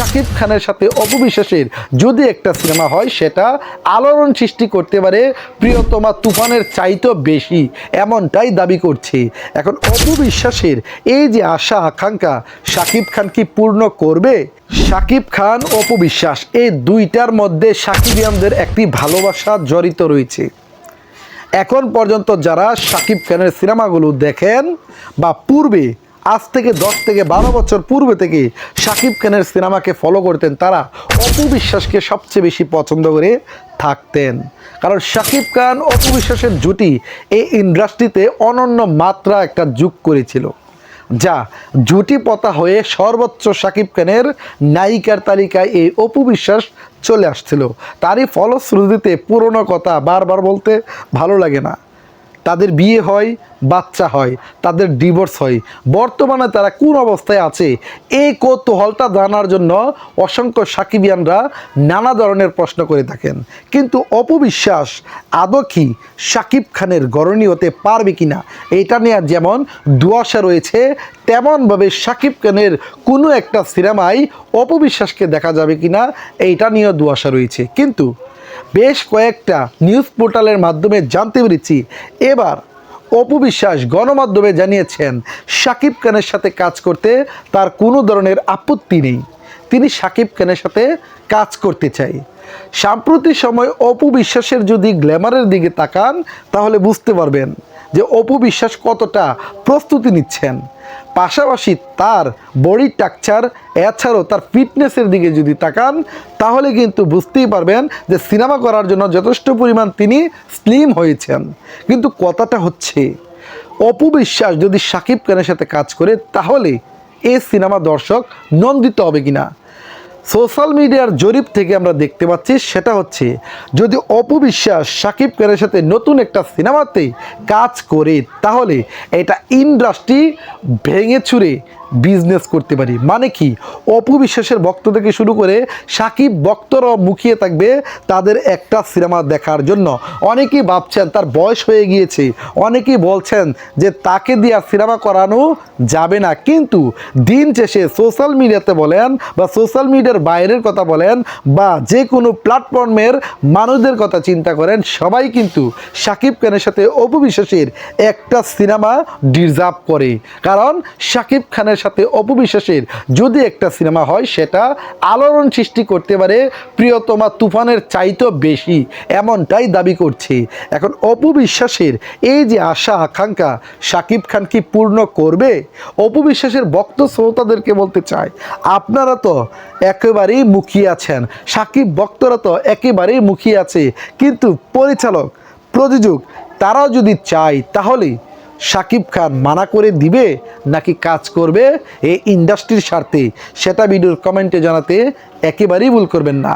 শাকিব খানের সাথে অপবিশ্বাসের যদি একটা সিনেমা হয়, সেটা আলোড়ন সৃষ্টি করতে পারে প্রিয়তমা তুফানের চাইতেও বেশি। এমনটাই দাবি করছে। এখন অপবিশ্বাসের এই যে আশা, আকাঙ্ক্ষা, শাকিব খান কি পূর্ণ করবে? শাকিব খান, অপবিশ্বাস, এই দুইটার মধ্যে সাকিবিয়ানদের একটি ভালোবাসা জড়িত রয়েছে। এখন পর্যন্ত যারা শাকিব খানের সিনেমাগুলো দেখেন বা পূর্বে আজ থেকে দশ থেকে বারো বছর পূর্বে থেকে শাকিব খানের সিনেমাকে ফলো করতেন তারা। অপবিশ্বাসকে সবচেয়ে বেশি পছন্দ করে থাকতেন। কারণ শাকিব খান অপবিশ্বাসের জুটি এই ইন্ডাস্ট্রিতে অনন্য মাত্রা একটা যুগ করেছিল। যা জুটি পতা হয়ে সর্বোচ্চ শাকিব খানের নায়িকার তালিকায় এই অপু বিশ্বাস চলে আসছিল। তারই ফলশ্রুতিতে পুরনো কথা বারবার বলতে ভালো লাগে না। তাদের বিয়ে হয়, বাচ্চা হয়, তাদের ডিভোর্স হয়। বর্তমানে তারা কোন অবস্থায় আছে? এই কৌতূহলটা জানার জন্য অসংখ্য সাকিবিয়ানরা নানা ধরনের প্রশ্ন করে থাকেন। কিন্তু অপবিশ্বাস আদৌ কি সাকিব খানের গরণী হতে পারবে কিনা, এটা নিয়ে যেমন দুয়াশা রয়েছে, তেমনভাবে সাকিব খানের কোনো একটা সিনেমায় অপবিশ্বাসকে দেখা যাবে কিনা, এইটা নিয়েও দুয়াশা রয়েছে। কিন্তু বেশ কয়েকটা নিউজ পোর্টালের মাধ্যমে জানতে পেরেছি। এবার অপু বিশ্বাস গণমাধ্যমে জানিয়েছেন, সাকিব খানের সাথে কাজ করতে তার কোনো ধরনের আপত্তি নেই। তিনি সাকিব খানের সাথে কাজ করতে চাই। সাম্প্রতিক সময় অপু বিশ্বাসের যদি গ্ল্যামারের দিকে তাকান, তাহলে বুঝতে পারবেন। যে অপু বিশ্বাস কতটা প্রস্তুতি নিচ্ছেন। পাশাপাশি তার বডি স্ট্রাকচার, এছাড়াও তার ফিটনেসের দিকে যদি তাকান, তাহলে কিন্তু বুঝতেই পারবেন যে সিনেমা করার জন্য যথেষ্ট পরিমাণ তিনি স্লিম হয়েছেন। কিন্তু কথাটা হচ্ছে, অপু বিশ্বাস যদি সাকিব খানের সাথে কাজ করে, তাহলে এই সিনেমা দর্শক নন্দিত হবে কিনা? সোশ্যাল মিডিয়ার জরিপ থেকে আমরা দেখতে পাচ্ছি, সেটা হচ্ছে, যদি অপবিশ্বাস সাকিব খানের সাথে নতুন একটা সিনেমাতে কাজ করে, তাহলে এটা ইন্ডাস্ট্রি ভেঙে চুরে বিজনেস করতে পারি। মানে কি? অপবিশ্বাসের ভক্ত থেকে শুরু করে সাকিব ভক্তরাও মুখিয়ে থাকবে তাদের একটা সিনেমা দেখার জন্য। অনেকেই ভাবছেন তার বয়স হয়ে গিয়েছে। অনেকেই বলছেন যে তাকে দিয়ে সিনেমা করানো যাবে না। কিন্তু দিন শেষে সোশ্যাল মিডিয়াতে বলেন বা সোশ্যাল মিডিয়ার বাইরের কথা বলেন বা যে কোনো প্ল্যাটফর্মের মানুষদের কথা চিন্তা করেন, সবাই কিন্তু সাকিব খানের সাথে অপবিশ্বাসের একটা সিনেমা ডিজার্ভ করে। কারণ সাকিব খানের সাথে অপবিশ্বাসের যদি একটা সিনেমা হয়, সেটা আলোড়ন সৃষ্টি করতে পারে, প্রিয়তমা তুফানের চাইতেও বেশি, এমনটাই দাবি করছে। এখন অপবিশ্বাসের এই যে আশা, আকাঙ্ক্ষা, সাকিব খান কি পূর্ণ করবে? অপবিশ্বাসের বক্ত শ্রোতাদেরকে বলতে চাই, আপনারা তো একেবারেই মুখিয়ে আছেন, সাকিব বক্তরা তো একেবারেই মুখিয়ে আছে, কিন্তু পরিচালক, প্রযোজক, তারাও যদি চায় তাহলে সাকিব খান মানা করে দিবে নাকি কাজ করবে এই ইন্ডাস্ট্রির স্বার্থে? সেটা ভিডিওর কমেন্টে জানাতে একেবারেই ভুল করবেন না।